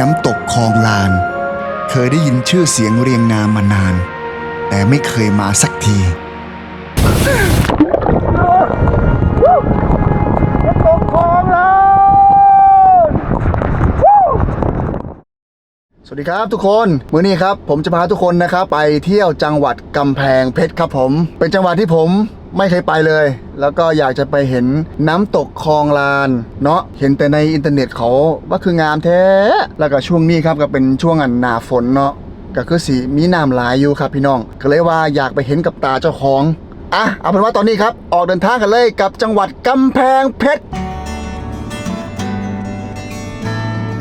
น้ำตกคลองลาน เคยได้ยินชื่อเสียงเรียงนามมานาน แต่ไม่เคยมาสักทีสวัสดีครับทุกคนมื้อนี้ครับ ผมจะพาทุกคนนะครับ ไปเที่ยวจังหวัดกำแพงเพชรครับผม เป็นจังหวัดที่ผม ไม่เคยไปเลย แล้วก็อยากจะไปเห็นน้ำตกคลองลานเนาะเห็นแต่ในอินเทอร์เน็ตเขาว่าคืองามแท้แล้วก็ช่วงนี้ครับก็เป็นช่วงอันหนาฝนเนาะก็คือสีมีน้ำหลายอยู่ครับพี่น้อง ก็เลยว่าอยากไปเห็นกับตาเจ้าของอะเอาเป็นว่าตอนนี้ครับออกเดินทางกันเลยกับจังหวัดกำแพงเพชร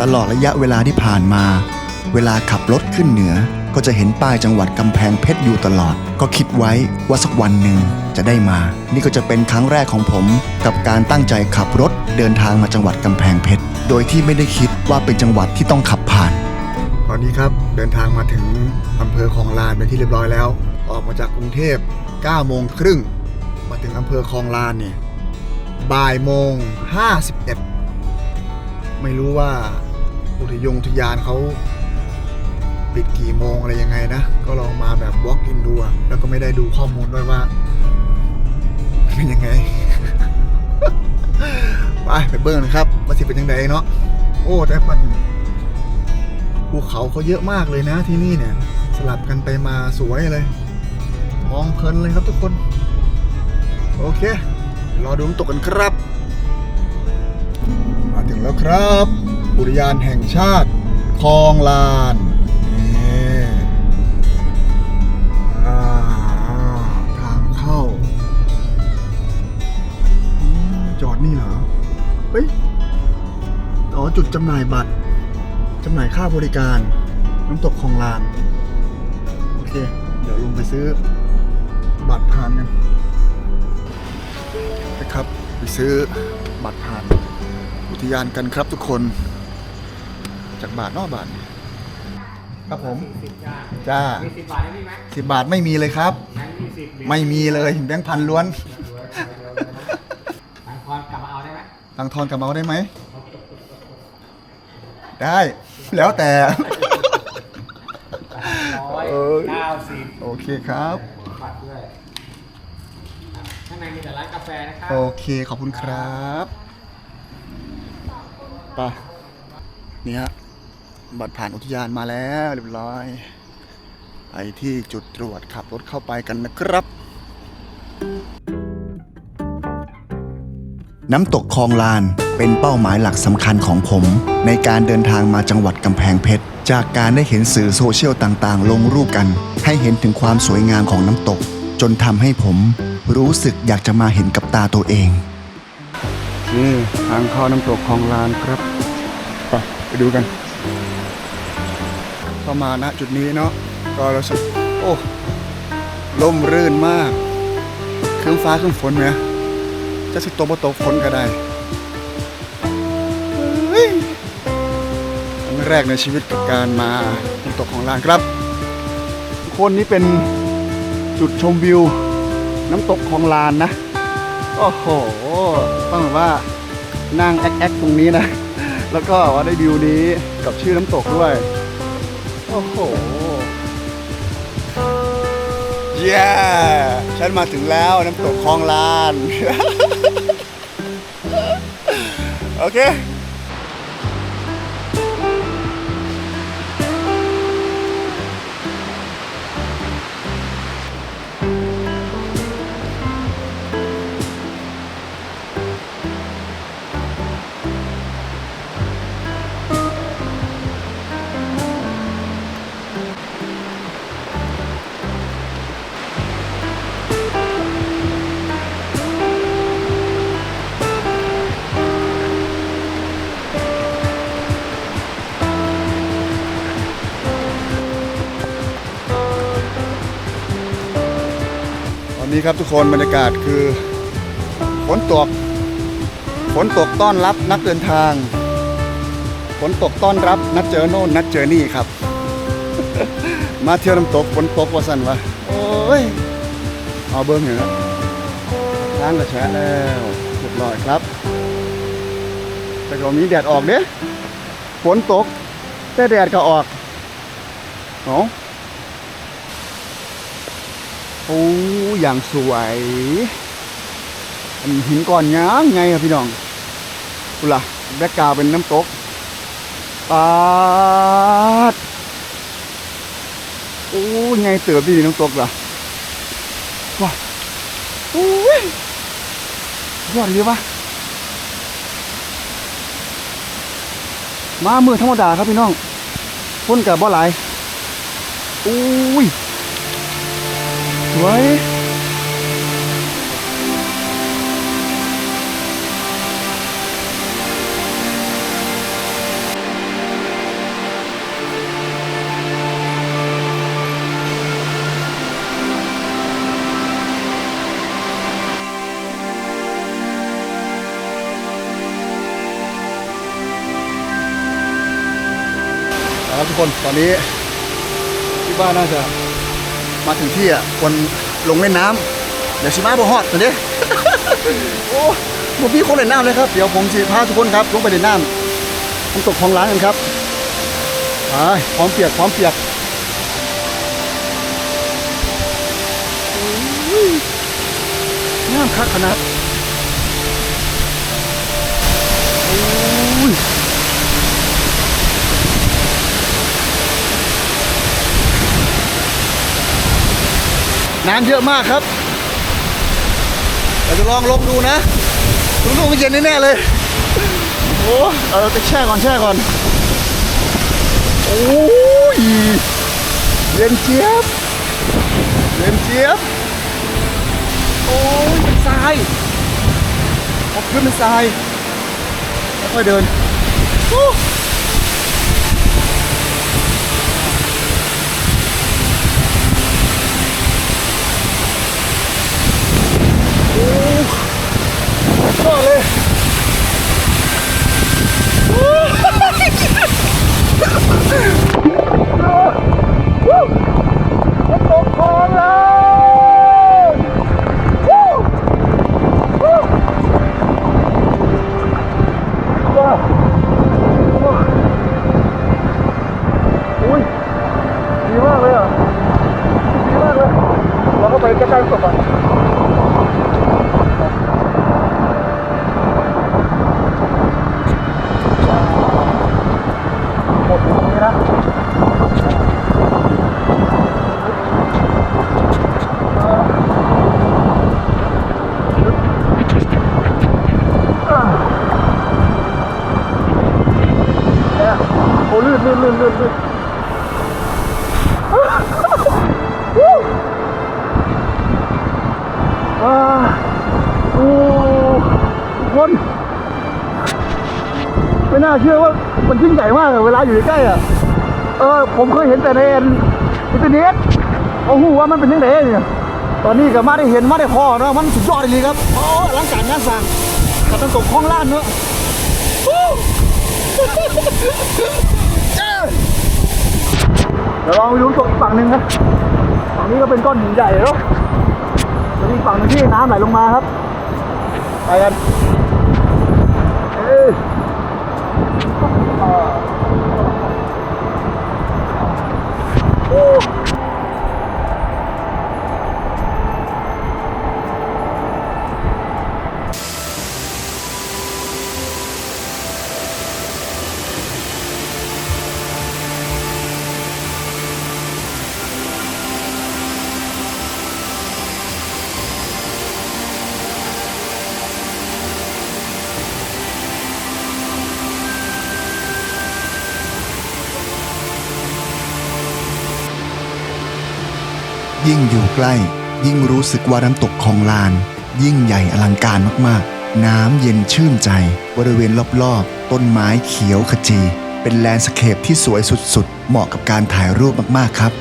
ตลอดระยะเวลาที่ผ่านมา เวลาขับรถขึ้นเหนือ ก็จะเห็นป้ายจังหวัดกำแพงเพชรอยู่ตลอด ก็คิดไว้ว่าสักวันหนึ่งจะได้มา นี่ก็จะเป็นครั้งแรกของผม กับการตั้งใจขับรถเดินทางมาจังหวัดกำแพงเพชร โดยที่ไม่ได้คิดว่าเป็นจังหวัดที่ต้องขับผ่าน ตอนนี้ครับเดินทางมาถึงอำเภอคลองลานเป็นที่เรียบร้อยแล้ว ออกมาจากกรุงเทพ9โมงครึ่งมาถึงอำเภอคลองลานเนี่ยบ่ายโมง51ไม่รู้ว่าอุทยงอุทยานเขา ปิดกี่โมงอะไรยังไงนะ ก็ลองมาแบบ walk in ดูแล้วก็ไม่ได้ดูข้อมูลด้วยว่าเป็นยังไง ไปไปเบิ้งนะครับว่าสิเป็นยังไงเนาะโอ้แต่ปันภูเขาเขาเยอะมากเลยนะที่นี่เนี่ย สลับกันไปมาสวยเลย มองเพลินเลยครับทุกคน โอเค รอดูน้ำตกกันครับ มาถึงแล้วครับ อุทยานแห่งชาติคลองลาน อ๋อจุดจำหน่ายบัตรจำหน่ายค่าบริการ น้ำตกคลองลาน โอเค เดี๋ยวลงไปซื้อบัตรผ่านกันนะครับ ไปซื้อบัตรผ่าน อุทยานกันครับทุกคน จากบาทนอกบาท ครับผม จ้ามีสิบบาทได้ไหมสิบบาทไม่มีเลยครับแบงค์ยี่สิบไม่มีเลยแบงค์พันล้วนทางคอนกลับมาเอาได้ไหมตังทอนกับเมาได้ไหม ได้ แล้วแต่ ร้อยเออเก้าสิบโอเคครับ บัตรด้วยครับข้างในมีแต่ร้านกาแฟนะครัโอเค ขอบคุณครับไปนี่ฮะบัตรผ่านอุทยานมาแล้วเรียบร้อย ไปที่จุดตรวจขับรถเข้าไปกันนะครับ น้ำตกคลองลาน เป็นเป้าหมายหลักสำคัญของผม ในการเดินทางมาจังหวัดกำแพงเพชร จากการได้เห็นสื่อโซเชียลต่างๆ ลงรูปกัน ให้เห็นถึงความสวยงามของน้ำตก จนทำให้ผมรู้สึกอยากจะมาเห็นกับตาตัวเอง นี่ทางเข้าน้ำตกคลองลานครับ ไปไปดูกันเข้ามาณจุดนี้เนาะก็รู้สึกโอ้ลมรื่นมาก เครื่องฟ้าเครื่องฝนไหมจะสิตกบ่ตกฝนก็ได้ งแรกในชีวิตกับการมาน้ำตกของลานครับ ทุกคนนี้เป็นจุดชมวิวน้ำตกของลานนะ โอ้โห ต้องแบบว่านั่งแอ๊กแอ๊กตรงนี้นะ แล้วก็ว่าได้วิวนี้กับชื่อน้ำตกด้วย โอ้โหเย้ฉันมาถึงแล้วน้ำตกคลองลาน โอเค นี้ครับทุกคนบรรยากาศคือฝนตกฝนตกต้อนรับนักเดินทางฝนตกต้อนรับนัดเจอโน่นนัดเจอนี่ครับ มาเที่ยวน้ำตกฝนตกว่าสันวะโอ้ยเอาเบิ้งเห็นแล้วร้านกระแชะแล้วเรียบร้อยครับ แต่ก็มีแดดออกเด้ฝนตกแต่แดดก็ออกเนาะ อ้อย่างสวยอันหินก้อนยางไงครับพี่น้องกุล่ะแบกกาวเป็นน้ำตกปาดโอ้ไงเติบดีน้ำตกล่ะว้าโอ้ยยอดเลยวะมามือธรรมดาครับพี่น้องพ่นกับบ่หลายอุ้ย วย ครับทุกคน ตอนนี้ที่บ้านน่าจะ มาถึงที่อะควรลงเล่นน้ำเดี๋ยวชิมาบ่ฮอดตอนนี้โอ้ผมพี่คนเล่นน้ำเลยครับ เดี๋ยวผมจะพาทุกคนครับลงไปเล่นน้ำน้ำตกของร้านกันครับไปพร้อมเปียกพร้อมเปียกน้ำคักขนาดโน้ำเยอะมากครับเราจะลองลงดูนะดูลูกมันเย็นแน่ๆเลยโอ้เออไปแช่ก่อนแช่ก่อนโอ้ยเย็นเจี๊ยบเย็นเจี๊ยบโอ้ยเป็นทรายพอขึ้นเป็นทรายค่อยเดิน โอ้ก็เลยตกคลองแล้วอุ้ยดีมากเลยอะดีมากเลยเราก็ไปใกล้ๆศพอะ หมดอยู่ตรงนี้นะโอ้ลื่นลื่นลื่นลื่นลื่นว้าโอ้ทุกคน ไม่น่าเชื่อว่ามันยิ่งใหญ่มาก อยู่ใกล้อะ เออ ผมเคยเห็นแต่ในอินเทอร์เน็ตโอ้โหว่ามันเป็นยังไงเนี่ยตอนนี้ก็มาได้เห็นมาได้พอเนาะมันสุดยอดเลยครับโอ้หลังการงานสร้างกับน้ำตกคลองล้านเนาะเอ้ยเดี๋ยวลองไปดูน้ำตกอีกฝั่งหนึ่งครับฝั่งนี้ก็เป็นก้อนหินใหญ่เนาะแล้วมีอีกฝั่งหนึงที่น้ำไหลลงมาครับ ไปกันเอ้ ย ยิ่งอยู่ใกล้ ยิ่งรู้สึกว่าน้ำตกคลองลาน ยิ่งใหญ่อลังการมากๆ น้ำเย็นชื่นใจ บริเวณรอบๆ ต้นไม้เขียวขจี เป็นแลนด์สเคปที่สวยสุดๆ เหมาะกับการถ่ายรูปมากๆครับ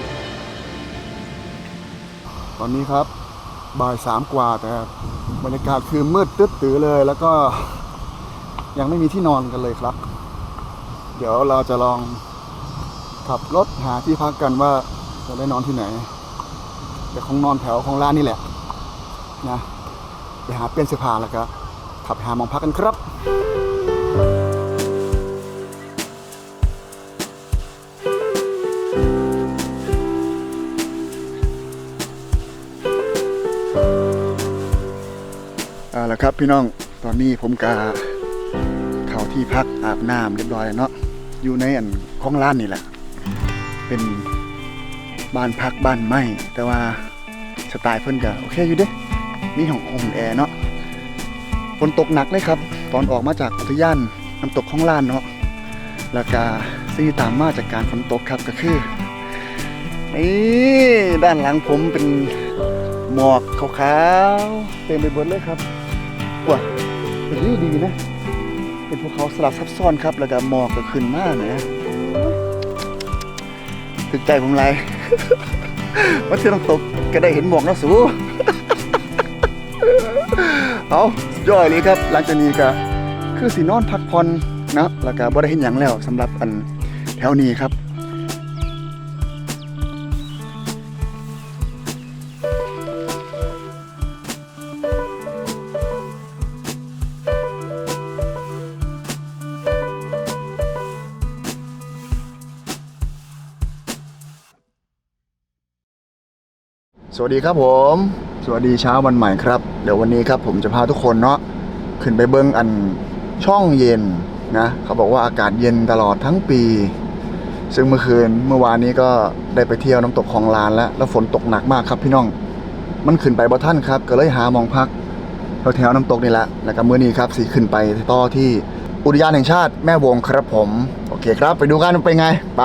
ตอนนี้ครับบ่ายสามกว่าแต่บรรยากาศคือมืดตึ๊ดตือเลย แล้วก็ยังไม่มีที่นอนกันเลยครับ เดี๋ยวเราจะลองขับรถหาที่พักกันว่าจะได้นอนที่ไหน แต่ของนอนแถวของร้านนี่แหละนะไปหาเปลี่ยนเสื้อผ้าแล้วก็ขับหามองพักกันครับเอาละครับพี่น้องตอนนี้ผมกาเข้าที่พักอาบน้ำเรียบร้อยเนาะอยู่ในอันของร้านนี่แหละ เป็น บ้านพักบ้านไม้แต่ว่าสไตล์เพิ่นก็โอเคอยู่เด้มีห้องห้องแอร์เนาะฝนตกหนักเลยครับ ตอนออกมาจากอุทยานน้ำตกของลานเนาะแล้วก็สิ่งที่ตามมาจากการฝนตกครับก็คือนี่ด้านหลังผมเป็นหมอกขาวๆเต็มไปหมดเลยครับว้าเป็นดีดีนะ เป็นภูเขาสลับซับซ้อนครับ แล้วก็หมอกก็ขึ้นมากนะถึกใจผมไร ว่าเที่ยวน้ำตกก็ได้เห็นหมอกแล้วสูเอาย่อยเลยครับ หลังจากนี้ก็คือสีนอนพักผ่อนนะแล้วก็บ่ได้เห็นอย่างแล้วสำหรับอันแถวนี้ครับ วัสดีครับผม สวัสดีเช้าวันใหม่ครับ เดี๋ยววันนี้ครับผมจะพาทุกคนเนาะขึ้นไปเบิ้งอันช่องเย็นนะ เขาบอกว่าอากาศเย็นตลอดทั้งปี ซึ่งเมื่อคืนเมื่อวานนี้ก็ได้ไปเที่ยวน้ำตกคลองลานแล้ว แล้วฝนตกหนักมากครับพี่น้อง มันขึ้นไปบ่ท่านครับ ก็เลยหามองพักแถวๆน้ำตกนี่แหละ แล้วก็มื้อนี้ครับสีขึ้นไปต่อที่อุทยานแห่งชาติแม่วงครับผม โอเคครับ ไปดูกันว่าเป็นไง ไป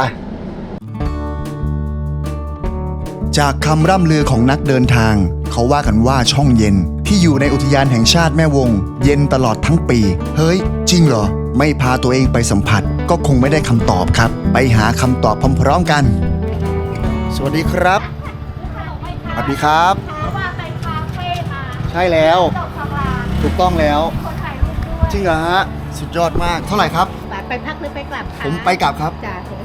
จากคำร่ำลือของนักเดินทาง เขาว่ากันว่าช่องเย็น ที่อยู่ในอุทยานแห่งชาติแม่วง เย็นตลอดทั้งปี เฮ้ย จริงเหรอ ไม่พาตัวเองไปสัมผัส ก็คงไม่ได้คำตอบครับ ไปหาคำตอบพร้อมๆกัน สวัสดีครับ สวัสดีครับเพราะว่าไปคาเฟ่มาใช่แล้วตกสวรรค์ถูกต้องแล้ว คนถ่ายรูปด้วยจริงเหรอฮะ สุดยอดมาก เท่าไหร่ครับบาทไปพักหรือไปกลับคะผมไปกลับครับจ่าถึงสิบบาทจ้ะ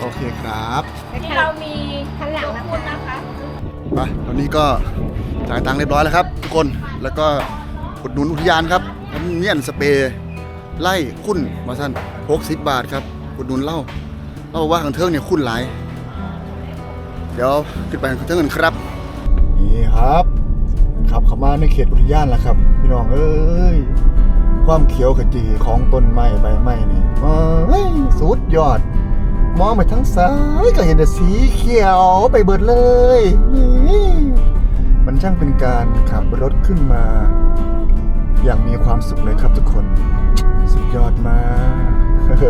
โอเคครับที่เรามีข้างหลังนะคะไปตอนนี้ก็จ่ายตังค์เรียบร้อยแล้วครับ ทุกคนแล้วก็อุดหนุนอุทยานครับผมเมียนสเปรย์ไล่คุ้นมาสั้น60บาทครับอุดหนุนเหล่าเล่าว่าขังเทิงเนี่ยคุ้นหลาย เดี๋ยวขึ้นไปขังเทิงกันครับนี่ครับขับเข้ามาในเขตอุทยานแล้วครับ พี่น้องเอ้ยความเขียวขจีของต้นไม้ใบไม้นี่เฮ้ยสุดยอด มองไปทั้งซ้ายก็เห็นแต่สีเขียวไปเบิดเลยนี่มันช่างเป็นการขับรถขึ้นมา อย่างมีความสุขเลยครับทุกคน สุดยอดมาก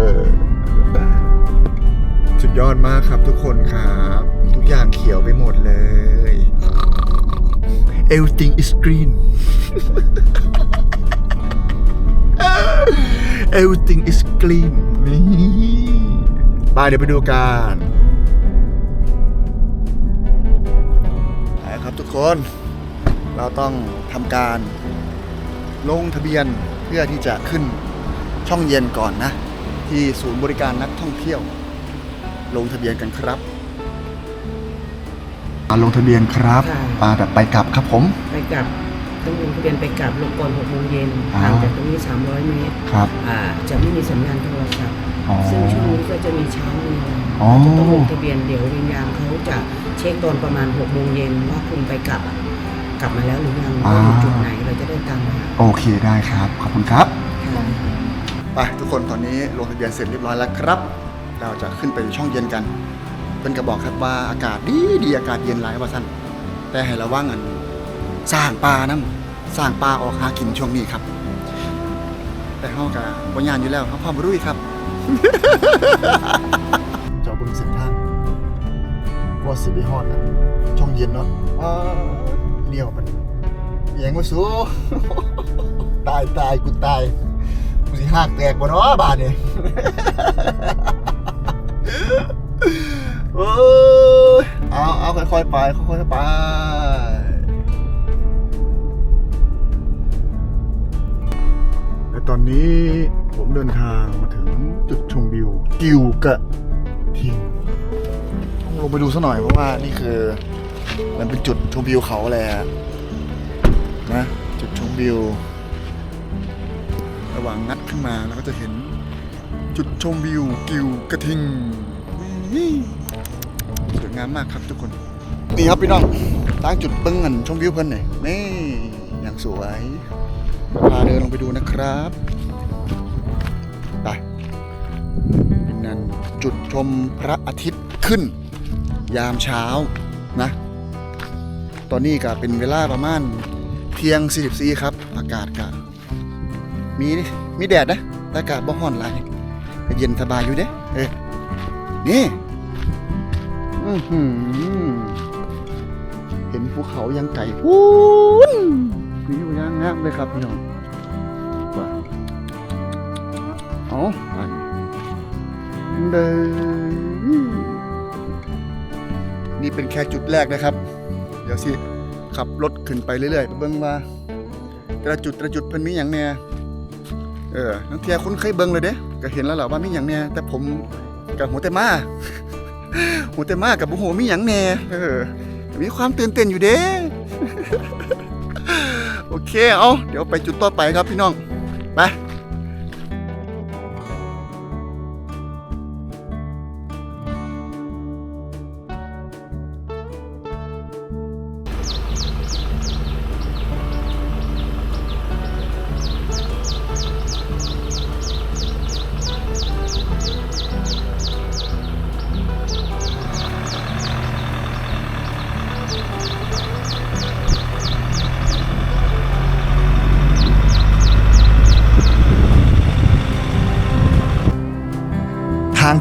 สุดยอดมากครับทุกคนครับ ทุกอย่างเขียวไปหมดเลย Everything is green Everything is green นี่ ไปเดี๋ยวไปดูกันไปครับทุกคน เราต้องทำการลงทะเบียนเพื่อที่จะขึ้นช่องเย็นก่อนนะ ที่ศูนย์บริการนักท่องเที่ยว ลงทะเบียนกันครับมาลงทะเบียนครับค่ะปาแบบไปกลับครับผม ไปกลับต้องลงทะเบียนไปกลับลงก่อน6โมงเย็นอ๋อห่างจากตรงนี้ 300 เมตรครับ อ่าจะไม่มีสัญญาณโทรศัพท์อ๋อ ซึ่งช่วงนี้ก็จะมีเช้ามีวันอ๋อ จะต้องลงทะเบียนเดี๋ยววิญญาณเขาจะเช็คตอนประมาณ6โมงเย็นว่าคุณไปกลับอะกลับมาแล้วหรือยังว่าอยู่จุดไหนเราจะได้ตามมาโอเคได้ครับ ขอบคุณครับ ค่ะ ไปทุกคนตอนนี้ลงทะเบียนเสร็จเรียบร้อยแล้วครับ เราจะขึ้นไปช่องเย็นกัน เพิ่นก็บอกครับว่าอากาศดีดีอากาศเย็นหลายว่าสั้นแต่ให้ระวังอันสร้างปลาน้ำสร้างปลาออกหากินช่วงนี้ครับ แต่เฮากับ่ยานอยู่แล้วเฮาพร้อมรุ่ยครับ เจ้าเบิ่งเส้นทางว่าสิไปฮอดอันช่องเย็นเนาะอ้าเลี้ยวมันเอียงมาสู้ตายตายกูตายกูสิหักแตกบ่เนาะบาดนี่ โอ้ยเอาเอาค่อยๆไปค่อยๆไป ตอนนี้ผมเดินทางมาถึงจุดชมวิว กิวกระทิงต้องลงไปดูซะหน่อยเพราะว่านี่คือ มันเป็นจุดชมวิวเขาแหละนะ จุดชมวิว ระหว่างงัดขึ้นมาแล้วก็จะเห็นจุดชมวิว กิวกระทิงสวยงามมากครับทุกคน นี่ครับพี่น้องตั้งจุดเบิ้งเงินชมวิวเพิ่นหน่อยนี่อย่างสวย จะพาเดินลงไปดูนะครับไปเป็นนั่นจุดชมพระอาทิตย์ขึ้น ยามเช้านะ ตอนนี้ก็เป็นเวลาประมาณเที่ยง44ครับ อากาศก็มีมีแดดนะแต่อากาศบ่ฮ้อนหลายเย็นสบายอยู่เด้เออนี่อือหือเห็นภูเขายังไก่พูน วิวยังงามเลยครับพี่น้องว่าเอาไปเดินนี่เป็นแค่จุดแรกนะครับ เดี๋ยวสิขับรถขึ้นไปเรื่อยๆไปเบิ่งว่าแต่ละจุดแต่ละจุดเพิ่นมีอย่างแน่เออนังเทียคุณเคยเบิ่งเลยเด้ก็เห็นแล้วแหละว่ามีอย่างแน่แต่ผมกับหัวแต่มาหูแต่มากกับบุหูมีหยังแหน่เออมีความตื่นเต้นอยู่เด้โอ เคเอาเดี๋ยวไปจุดต่อไปครับพี่น้อง ไป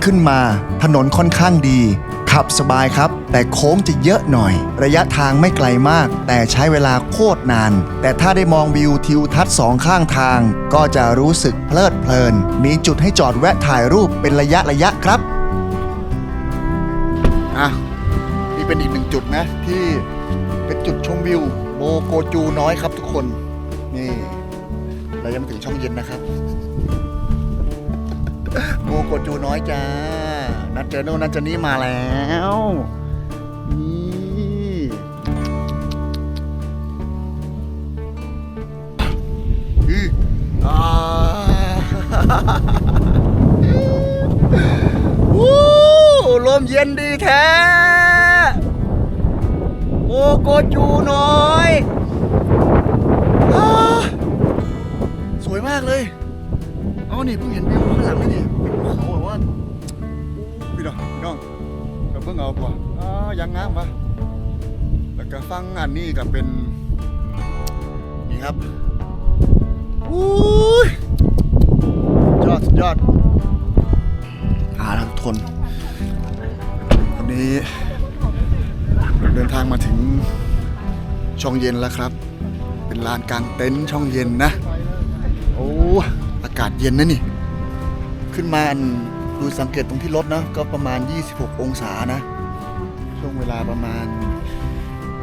ขึ้นมา ถนนค่อนข้างดี ขับสบายครับ แต่โค้งจะเยอะหน่อย ระยะทางไม่ไกลมาก แต่ใช้เวลาโคตรนาน แต่ถ้าได้มองวิวทิวทัศน์สองข้างทาง ก็จะรู้สึกเพลิดเพลิน มีจุดให้จอดแวะถ่ายรูปเป็นระยะระยะครับอะนี่เป็นอีกหนึ่งจุดนะ ที่เป็นจุดชมวิวโบโกจูน้อยครับทุกคน นี่ เรายังไม่ถึงช่องเย็นนะครับ บโกจูน้อยจ้า นัดเจอโน่นนัดเจอนี่มาแล้ว นี่อืออ่าวู้ลมเย็นดีแท้โอโกจูน้อยสวยมากเลย เอานี่เพิ่งเห็นวิวข้างหลังนี่ กับเพิ่งเอาป่ะอ่ายังงามปะแล้วก็ฟังอันนี้ก็เป็น นี่ครับอู้ยยอดสุดยอดอาลักทนวันนี้ เดินทางมาถึงช่องเย็นแล้วครับ เป็นลานกลางเต็นท์ช่องเย็นนะ โอ้ อากาศเย็นนะนี่ ขึ้นมาอัน ดูสังเกตตรงที่รถนะก็ประมาณ 26 องศานะ ช่วงเวลาประมาณ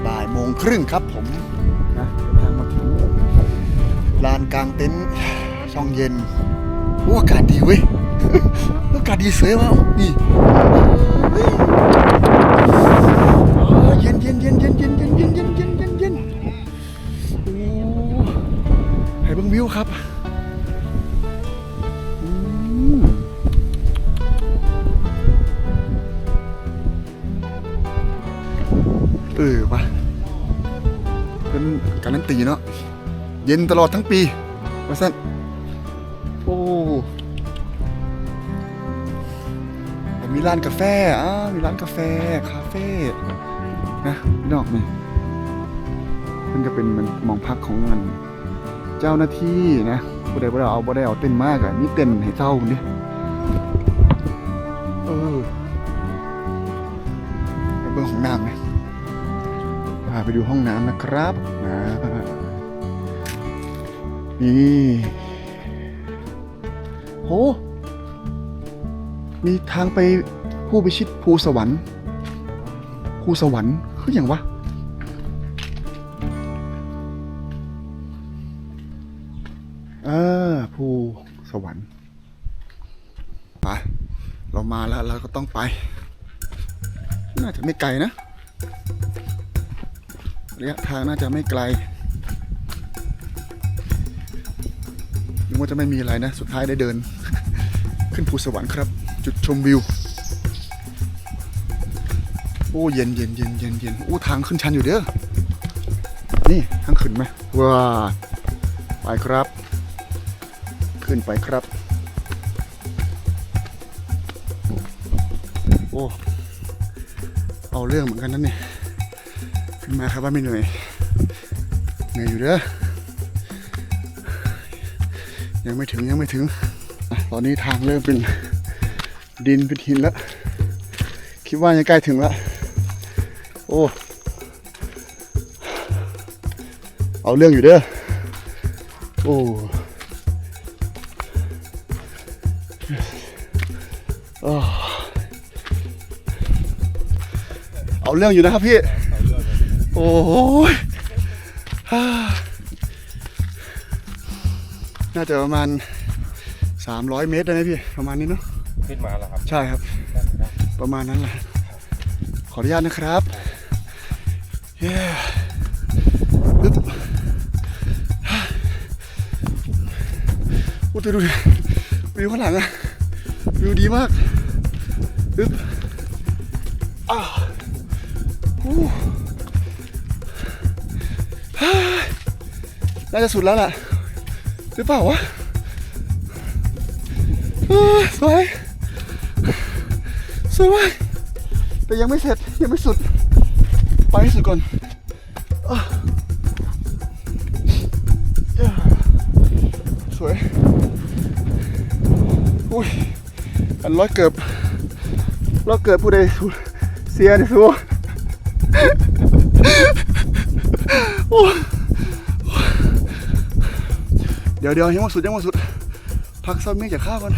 บ่ายโมงครึ่งครับผมนะทางมาถึงลานกลางเต็นท์ช่องเย็นโอ้อากาศดีเว้ยอากาศดีเสยว่ะนี่ ย็นตลอดทั้งปีว่าสั้นโอ้มีร้านกาแฟอ่ามีร้านกาแฟ คาเฟ่นะพี่นอกนี่มันก็เป็นมันมองพักของมัน เจ้าหน้าที่นะบ่ได้บ่ได้เอาบ่ได้เอาเต้นมากอะมีเต้นให้เจ้านี่เออเบิ่งห้องน้ำไหมพาไปดูห้องน้ำนะครับนะ นี่โห มีทางไปผู้พิชิตภูสวรรค์ ภูสวรรค์คืออย่างวะ เออภูสวรรค์ไปเรามาแล้วเราก็ต้องไป น่าจะไม่ไกลนะ ระยะทางน่าจะไม่ไกล ว่าจะไม่มีอะไรนะ สุดท้ายได้เดิน ขึ้นภูสวรรค์ครับ จุดชมวิว โอ้เย็นเย็นเย็นเย็นเย็นโอ้ทางขึ้นชันอยู่เด้อ นี่ทางขึ้นไหมว้าไปครับ ขึ้นไปครับ โอ้เอาเรื่องเหมือนกันนั่นนี่ขึ้นมาครับว่าไม่เหนื่อยเหนื่อยอยู่เด้อ ยังไม่ถึงยังไม่ถึงอตอนนี้ทางเริ่มเป็นดินเป็นหินแล้ว คิดว่าจะใกล้ถึงแล้ว โอ้ เอาเรื่องอยู่เด้อ โอ้เอาเรื่องอยู่นะครับพี่ โอ้ย น่าจะประมาณ 300 เมตรได้ไหมพี่ ประมาณนี้เนาะขึ้นมาแล้วครับใช่ครับ ประมาณนั้นแหละขออนุญาตนะครับเย้ปึ๊บโอ้แต่ดูดิวิวข้างหลังอะวิวดีมากปึ๊บอ้าวอู้ฮ่าน่าจะสุดแล้วล่ะ หรือเปล่าวะสวยสวยมากแต่ยังไม่เสร็จยังไม่สุด ไปให้สุดก่อนสวยอุ้ยอันร้อยเกือบร้อยเกือบผู้ใดสู้เสียดิสู้โอ้ เดี๋ยวเดี๋ยวยังไม่สุดยังไม่สุด พักซักมีจากข้าวก่อน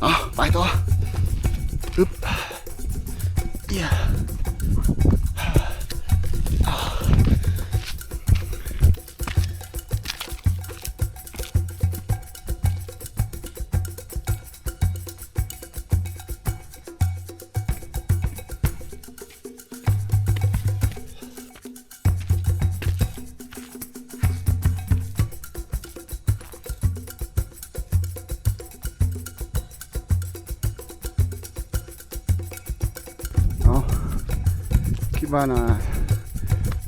เอาไปต่อ ว่านะ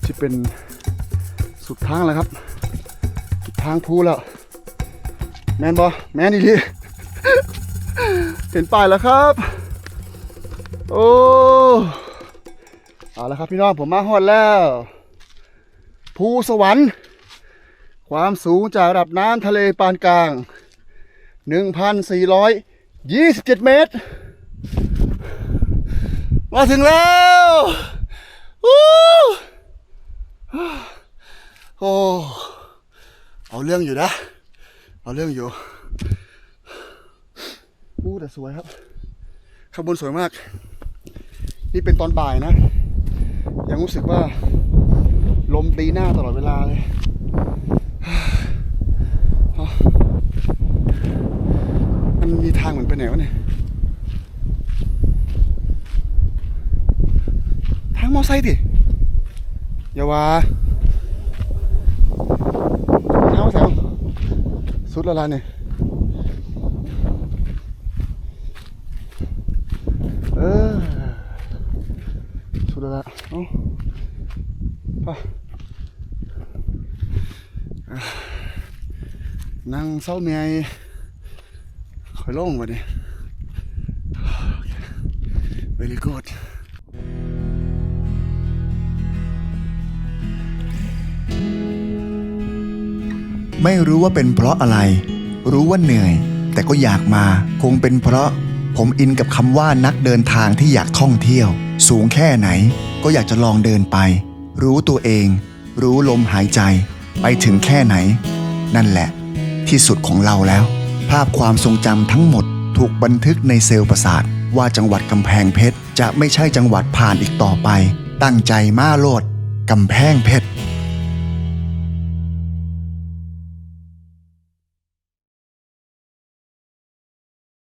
ที่เป็นสุดทางแล้วครับ สุดทางภูแล้ว แมนบอแมนอีหลีเห็นป้ายแล้วครับ โอ้เอาละครับพี่น้องผมมาฮอดแล้วภูสวรรค์ ความสูงจากระดับน้ำทะเลปานกลาง 1,427 เมตร มาถึงแล้ว โอ้ เอาเรื่องอยู่นะ เอาเรื่องอยู่ อู้แต่สวยครับข้างบนสวยมาก นี่เป็นตอนบ่ายนะ ยังรู้สึกว่า ลมตีหน้าตลอดเวลาเลยมันมีทางเหมือนไปไหนวะเนี่ยางมอไซค์ดิอย่าว่าทางมอไซค์สุดละลาเนี่ยเออสุดละละเอาไปนั่งเศร้าเมียคอยลงมาดิ very good ไม่รู้ว่าเป็นเพราะอะไร รู้ว่าเหนื่อย แต่ก็อยากมา คงเป็นเพราะผมอินกับคำว่านักเดินทางที่อยากท่องเที่ยว สูงแค่ไหน ก็อยากจะลองเดินไป รู้ตัวเอง รู้ลมหายใจ ไปถึงแค่ไหน นั่นแหละ ที่สุดของเราแล้ว ภาพความทรงจำทั้งหมดถูกบันทึกในเซลล์ประสาทว่าจังหวัดกำแพงเพชร จะไม่ใช่จังหวัดผ่านอีกต่อไป ตั้งใจมาโลดกำแพงเพชร